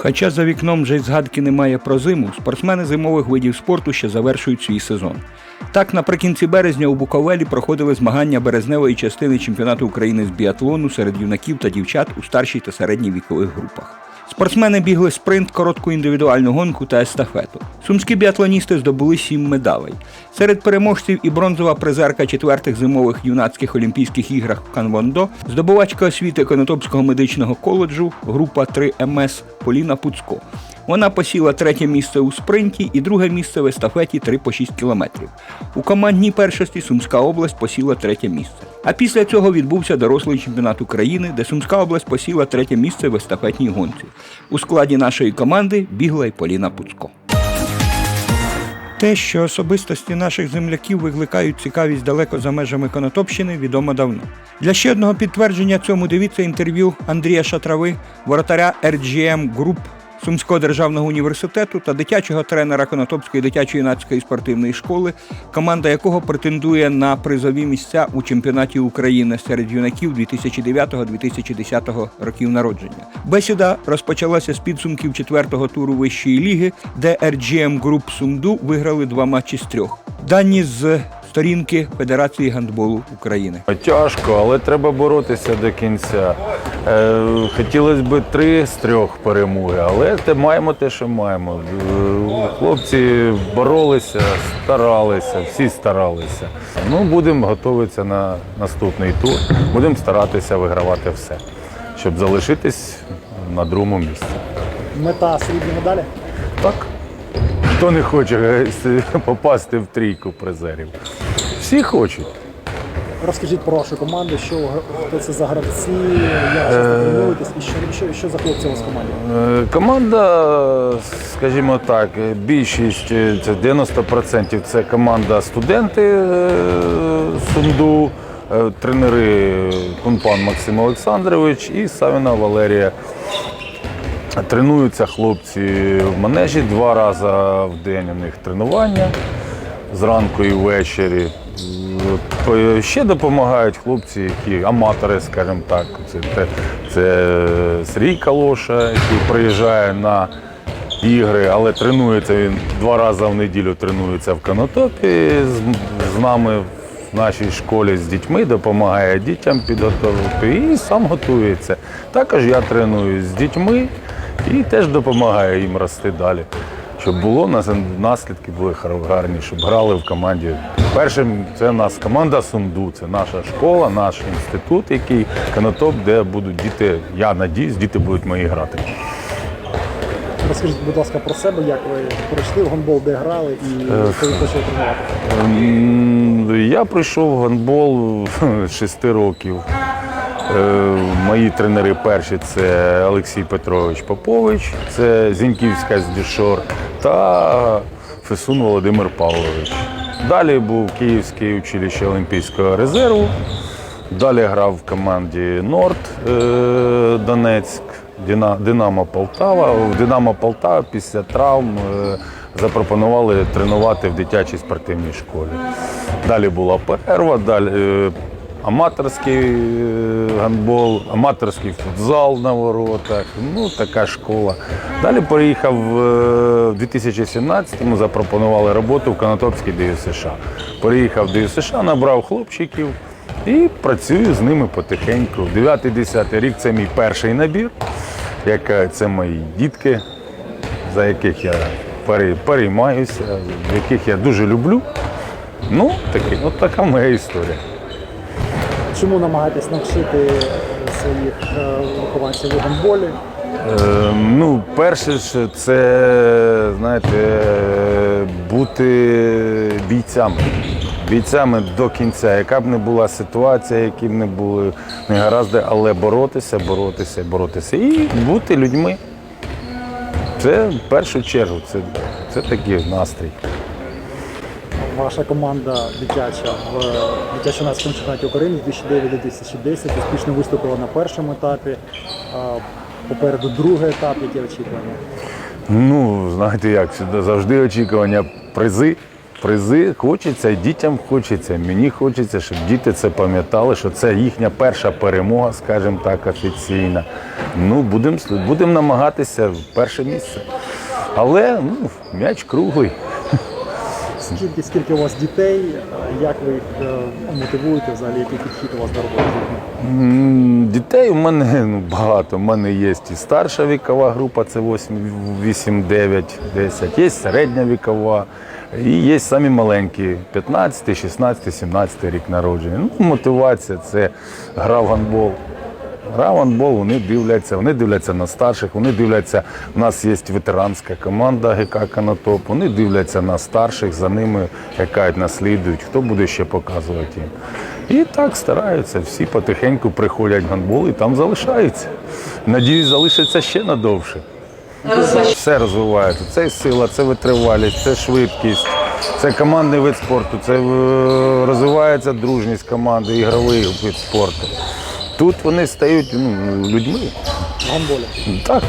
Хоча за вікном вже й згадки немає про зиму, спортсмени зимових видів спорту ще завершують свій сезон. Так, наприкінці березня у Буковелі проходили змагання березневої частини чемпіонату України з біатлону серед юнаків та дівчат у старшій та середній вікових групах. Спортсмени бігли спринт, коротку індивідуальну гонку та естафету. Сумські біатлоністи здобули сім медалей. Серед переможців і бронзова призерка четвертих зимових юнацьких олімпійських іграх в Канвондо, здобувачка освіти Конотопського медичного коледжу, група 3 МС Поліна Пуцько. Вона посіла третє місце у спринті і друге місце в естафеті 3 по 6 кілометрів. У командній першості Сумська область посіла третє місце. А після цього відбувся дорослий чемпіонат України, де Сумська область посіла третє місце в естафетній гонці. У складі нашої команди бігла й Поліна Пуцько. Те, що особистості наших земляків викликають цікавість далеко за межами Конотопщини, відомо давно. Для ще одного підтвердження цьому дивіться інтерв'ю Андрія Шатрави, воротаря RGM Group Сумського державного університету та дитячого тренера Конотопської дитячо-юнацької спортивної школи, команда якого претендує на призові місця у чемпіонаті України серед юнаків 2009-2010 років народження. Бесіда розпочалася з підсумків четвертого туру вищої ліги, де RGM Group Сумду виграли два матчі з трьох. Дані з сторінки Федерації гандболу України. Тяжко, але треба боротися до кінця. Е, хотілося б три з трьох перемоги, але те маємо те, що маємо. Е, Хлопці боролися, старалися, всі старалися. Ну, будемо готуватися на наступний тур. Будемо старатися вигравати все, щоб залишитись на другому місці. Мета срібні медалі. Так. Хто не хоче попасти в трійку призерів? Всі хочуть. Розкажіть про вашу команду, що хто це за гравці, як часто тренуєтесь і що, що, що за хлопці у вас в команді? Е, Команда, скажімо так, більшість е, це 90% це команда студенти е, Сумду, е, тренери Кунпан Максим Олександрович і Савіна Валерія. Тренуються хлопці в манежі два рази в день у них тренування зранку і ввечері. Ще допомагають хлопці, які аматори, скажімо так. Це, це, це Сергій Калоша, який приїжджає на ігри, але тренується він два рази в неділю тренується в Конотопі з, з нами в нашій школі з дітьми, допомагає дітям підготовити і сам готується. Також я треную з дітьми і теж допомагаю їм рости далі. Щоб було нас- наслідки були гарні, щоб грали в команді. Першим це нас команда Сумду, це наша школа, наш інститут, який Конотоп, де будуть діти. Я надіюсь, діти будуть мої грати. Розкажіть, будь ласка, про себе, як ви прийшли в гонбол, де грали і коли почали тренувати. Я прийшов в гандбол з 6 років. Е, Мої тренери перші це Олексій Петрович Попович, це Зіньківська з Дішор та Фесун Володимир Павлович. Далі був Київське училище Олімпійського резерву. Далі грав в команді Норд е, Донецьк, Динамо Полтава. В Динамо Полтава після травм е, запропонували тренувати в дитячій спортивній школі. Далі була перерва, далі е, аматорський е, гандбол, аматорський футзал на воротах. Ну, така школа. Далі приїхав е, в 2017-му, запропонували роботу в Конотопській ДЮСШ. Приїхав в ДЮСШ, набрав хлопчиків. І працюю з ними потихеньку. 9-10 рік це мій перший набір. Яка це мої дітки, за яких я пере- переймаюся, яких я дуже люблю. Ну, такі, от така моя історія. Чому намагаєтесь навчити е, своїх е, вихованців у гонболі? Е, ну, перше, ж, це знаєте, бути бійцями. Бійцями до кінця, яка б не була ситуація, які б не були негаразди, але боротися, боротися, боротися і бути людьми. Це в першу чергу, це, це такий настрій. Ваша команда дитяча в дитячо-юнацькому чемпіонаті України 2009-2010 успішно виступила на першому етапі. Попереду другий етап, які очікування. Ну, знаєте як, завжди очікування призи. призи хочеться, дітям хочеться, мені хочеться, щоб діти це пам'ятали, що це їхня перша перемога, скажімо так, офіційна. Ну, будемо будем намагатися перше місце. Але ну, м'яч круглий. Скільки, скільки у вас дітей, як ви їх е, мотивуєте взагалі, який підхід у вас до роботи? Дітей у мене ну, багато. У мене є і старша вікова група, це 8, 8 9, 10, є середня вікова, і є самі маленькі 15, 16, 17 рік народження. Ну, мотивація це гра в гандбол. Гра в вони дивляться, вони дивляться на старших, вони дивляться. У нас є ветеранська команда ГК Канатоп, вони дивляться на старших, за ними якають, наслідують, хто буде ще показувати їм. І так стараються, всі потихеньку приходять в гандбол і там залишаються. Надіюсь, залишаться ще надовше. Все розвивається. Це сила, це витривалість, це швидкість, це командний вид спорту, це е, розвивається дружність команди, ігровий вид спорту. Тут вони стають ну, людьми. Гамболя. Так,